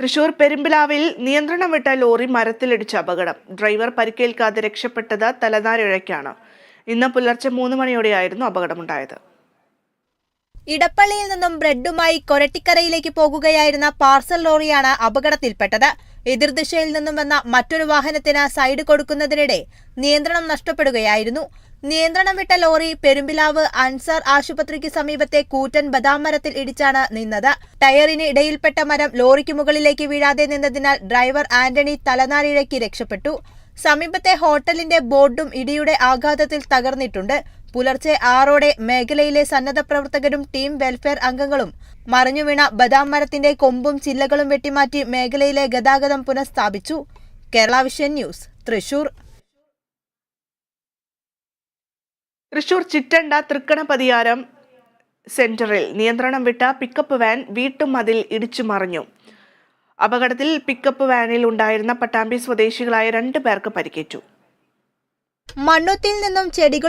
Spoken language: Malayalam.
തൃശൂർ പെരുമ്പിലാവിൽ നിയന്ത്രണം വിട്ട ലോറി മരത്തിലിടിച്ച അപകടം. ഡ്രൈവർ പരിക്കേൽക്കാതെ രക്ഷപ്പെട്ടത് തലനാരിഴയ്ക്കാണ്. ഇന്ന് പുലർച്ചെ മൂന്ന് മണിയോടെയായിരുന്നു അപകടമുണ്ടായത്. ഇടപ്പള്ളിയിൽ നിന്നും ബ്രെഡുമായി കൊരട്ടിക്കരയിലേക്ക് പോകുകയായിരുന്ന പാർസൽ ലോറിയാണ് അപകടത്തിൽപ്പെട്ടത്. എതിർദിശയിൽ നിന്നും വന്ന മറ്റൊരു വാഹനത്തിന് സൈഡ് കൊടുക്കുന്നതിനിടെ നിയന്ത്രണം നഷ്ടപ്പെടുകയായിരുന്നു. നിയന്ത്രണം വിട്ട ലോറി പെരുമ്പിലാവ് അൻസാർ ആശുപത്രിക്ക് സമീപത്തെ കൂറ്റൻ ബദാം മരത്തിൽ ഇടിച്ചാണ് നിന്നത്. ടയറിന് ഇടയിൽപ്പെട്ട മരം ലോറിക്ക് മുകളിലേക്ക് വീഴാതെ നിന്നതിനാൽ ഡ്രൈവർ ആന്റണി തലനാരിഴയ്ക്ക് രക്ഷപ്പെട്ടു. സമീപത്തെ ഹോട്ടലിന്റെ ബോർഡും ഇടിയുടെ ആഘാതത്തിൽ തകർന്നിട്ടുണ്ട്. പുലർച്ചെ ആറോടെ മേഖലയിലെ സന്നദ്ധ പ്രവർത്തകരും ടീം വെൽഫെയർ അംഗങ്ങളും മറിഞ്ഞുവീണ ബദാം മരത്തിന്റെ കൊമ്പും ചില്ലകളും വെട്ടിമാറ്റി മേഖലയിലെ ഗതാഗതം പുനഃസ്ഥാപിച്ചു. Kerala vision news Thrissur. Thrissur Chittanda Thrikkanapathiyaram സെന്ററിൽ നിയന്ത്രണം വിട്ട പിക്കപ്പ് വാൻ വീട്ടുമതിൽ ഇടിച്ചു മറിഞ്ഞു അപകടത്തിൽ പിക്കപ്പ് വാനിൽ ഉണ്ടായിരുന്ന പട്ടാമ്പി സ്വദേശികളായ രണ്ടു പേർക്ക് പരിക്കേറ്റു. മണ്ണുത്തിൽ നിന്നും ചെടികൾ